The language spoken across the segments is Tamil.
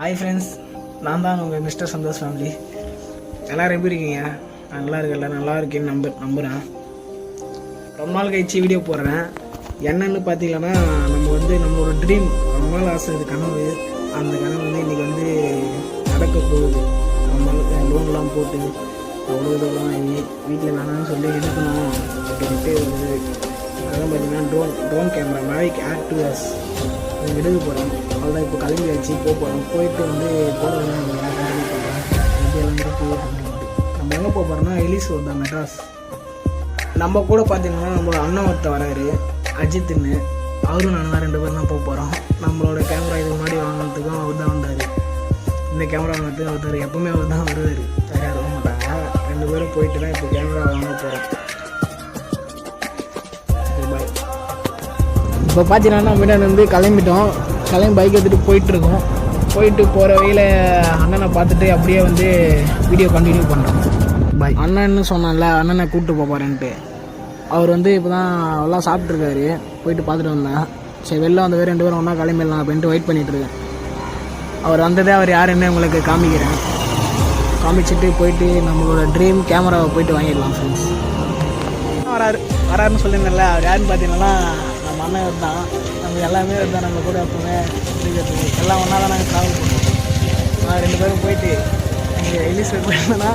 ஹாய் ஃப்ரெண்ட்ஸ் நான் தான் உங்கள் மிஸ்டர் சந்தோஷ் ஃபேமிலி எல்லோரும் எப்படி இருக்கீங்க? நான் நல்லா இருக்கல நல்லா இருக்கேன்னு நம்ப நம்புகிறேன் ரொம்ப நாள் கழிச்சு வீடியோ போடுறேன். என்னன்னு பார்த்தீங்கன்னா நம்ம வந்து நம்மளோட ட்ரீம் ரொம்ப நாள் ஆசை இது கனவு. அந்த கனவு வந்து இன்றைக்கி வந்து நடக்க போகுது. நம்மளுக்கு லோன்லாம் போட்டு அவ்வளோ இதெல்லாம் வீட்டில் வேணாம்னு சொல்லி எடுக்கணும் அப்படின்ட்டு ஒரு அதான் பார்த்தீங்கன்னா drone drone camera Mavic Air two S எடுக்க அவ்வளோதான் இப்போ கிளம்பி ஆச்சு போக போகிறோம் போயிட்டு வந்து போகிறதுனா கண்டினியூ பண்ணுறேன் இதெல்லாம் இருக்குது போய் நம்ம எங்கே போக போகிறோம்னா எலிஸ் தான் மெட்ராஸ் நம்ம கூட பார்த்தீங்கன்னா நம்மளோட அண்ணன் ஒருத்தர் வராரு அஜித்துன்னு. அவரும் நான் தான் ரெண்டு பேரும் தான் போக போகிறோம் நம்மளோட கேமரா இது முன்னாடி வாங்கினதுக்கும் அவர் தான் வந்தார். இந்த கேமரா வாங்கினதுக்கு அவர் எப்பவுமே அவர் தான் வருவார். சரியாக மாட்டாங்க. ரெண்டு பேரும் போயிட்டு தான் இப்போ கேமரா வாங்க போகிறோம் இப்போ பார்த்தீங்கன்னா முன்னாடி வந்து கிளம்பிட்டோம். கிளம்பி பைக் எடுத்துகிட்டு போயிட்டுருக்கோம். போயிட்டு போகிற வழியில் அண்ணனை பார்த்துட்டு அப்படியே வந்து வீடியோ கண்டினியூ பண்ணுறோம் பாய் அண்ணன்னு சொன்னான்ல அண்ணனை கூப்பிட்டு போப்பாருன்ட்டு அவர் வந்து இப்போ தான் எல்லாம் சாப்பிட்ருக்காரு போயிட்டு பார்த்துட்டு வந்தேன். சரி வெளில வந்த ரெண்டு பேரும் ஒன்றா கிளம்பிடலாம் அப்படின்ட்டு வெயிட் பண்ணிகிட்ருக்கேன் அவர் வந்ததே அவர் யாருன்னு உங்களுக்கு காமிக்கிறேன். காமிச்சிட்டு போயிட்டு நம்மளோட ட்ரீம் கேமராவை போயிட்டு வாங்கிடலாம் ஃப்ரெண்ட்ஸ் வராரு. வராருன்னு சொல்லியிருந்தேன்ல. அவர் யாருன்னு பார்த்தீங்கன்னா நம்ம அண்ணன் தான் நம்ம எல்லாமே தான் நம்ம கூட எப்பவுமே சுற்றிக்கிறதுக்கு எல்லாம் ஒன்றா தான் நாங்கள் ட்ராவல் பண்ணுவோம். நான் ரெண்டு பேரும் போயிட்டு இங்கே எலிசர் போயிருந்தோன்னா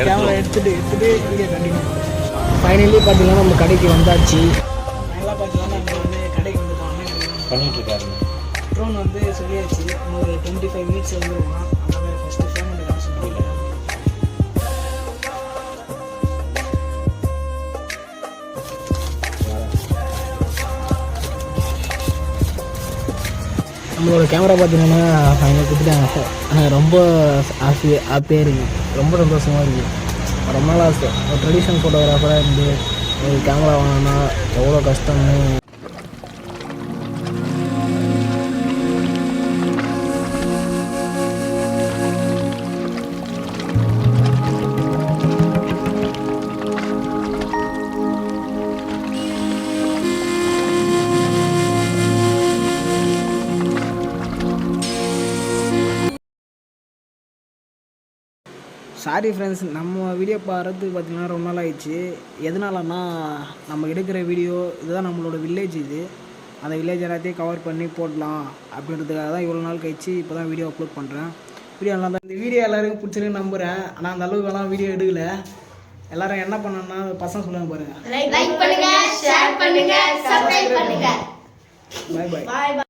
கேமரா எடுத்துகிட்டு எடுத்துகிட்டு வீடியோ கண்டினியூ ஃபைனலி பார்த்தீங்கன்னா நம்ம கடைக்கு வந்தாச்சு. நல்லா பார்த்தீங்கன்னா நம்ம வந்து கடைக்கு வந்துட்டோம் பண்ணிட்டு இருக்காருங்க. ட்ரோன் வந்து சொல்லியாச்சு ஒரு டுவெண்ட்டி ஃபைவ் மினிட்ஸ் வந்துருவான் நம்மளோட கேமரா பார்த்தீங்கன்னா அவங்க கொடுத்துட்டாங்க எனக்கு ரொம்ப ஹாப்பி ஹாப்பியாக இருக்குது ரொம்ப சந்தோஷமாக இருக்குது ரொம்ப நாள் ஆசை ஒரு ட்ரெடிஷ்னல் ஃபோட்டோகிராஃபராக இருந்து ஒரு கேமரா வாங்கினா எவ்வளோ கஷ்டம்னு சாரி ஃப்ரெண்ட்ஸ் நம்ம வீடியோ பார்த்து பார்த்தீங்கன்னா ரொம்ப நாள் ஆயிடுச்சு எதனாலன்னா நம்ம எடுக்கிற வீடியோ இதுதான் நம்மளோட வில்லேஜ் இது. அந்த வில்லேஜ் எல்லாத்தையும் கவர் பண்ணி போடலாம் அப்படின்றதுக்காக தான் இவ்வளோ நாள் கழிச்சு இப்போ தான் வீடியோ அப்லோட் பண்ணுறேன் வீடியோ நல்லா தான் இந்த வீடியோ எல்லாருக்கும் பிடிச்சிருக்குன்னு நம்புகிறேன் ஆனால் அந்த அளவுக்குலாம் வீடியோ எடுக்கல. எல்லாரும் என்ன பண்ணணும்னா பசங்க சொல்லுங்க பாருங்கள் like share subscribe bye bye